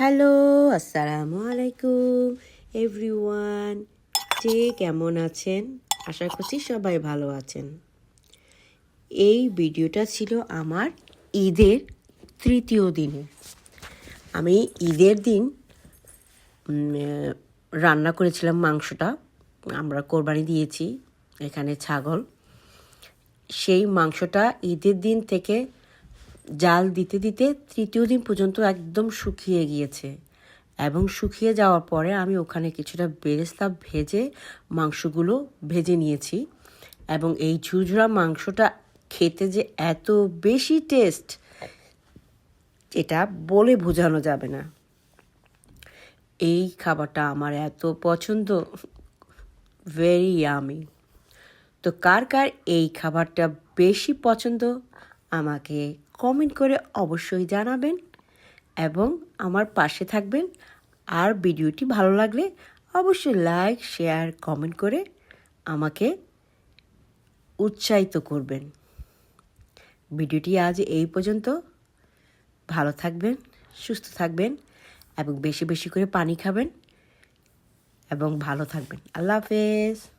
Hello, আসসালামু আলাইকুম everyone যে কেমন আছেন? আশা করছি সবাই ভালো আছেন। এই ভিডিওটা ছিল আমার ঈদের তৃতীয় দিনে। আমি ঈদের দিন রান্না করেছিলাম মাংসটা। আমরা কোরবানি দিয়েছি, এখানে ছাগল। সেই মাংসটা ঈদের দিন থেকে জাল দিতে দিতে তৃতীয় দিন পর্যন্ত একদম শুকিয়ে গিয়েছে। এবং শুকিয়ে যাওয়ার পরে আমি ওখানে কিছুটা বেরেস্তা ভেজে মাংসগুলো ভেজে নিয়েছি। এবং এই ঝুঝরা মাংসটা খেতে যে এত বেশি টেস্ট, এটা বলে বোঝানো যাবে না। এই খাবারটা আমার এত পছন্দ ভেরি ইয়ামি তো কার কার এই খাবারটা বেশি পছন্দ, আমাকে কমেন্ট করে অবশ্যই জানাবেন এবং আমার পাশে থাকবেন। আর ভিডিওটি ভালো লাগলে অবশ্যই লাইক, শেয়ার, কমেন্ট করে আমাকে উৎসাহিত করবেন। ভিডিওটি আজ এই পর্যন্ত। ভালো থাকবেন, সুস্থ থাকবেন এবং বেশি বেশি করে পানি খাবেন এবং ভালো থাকবেন। আল্লাহ হাফেজ।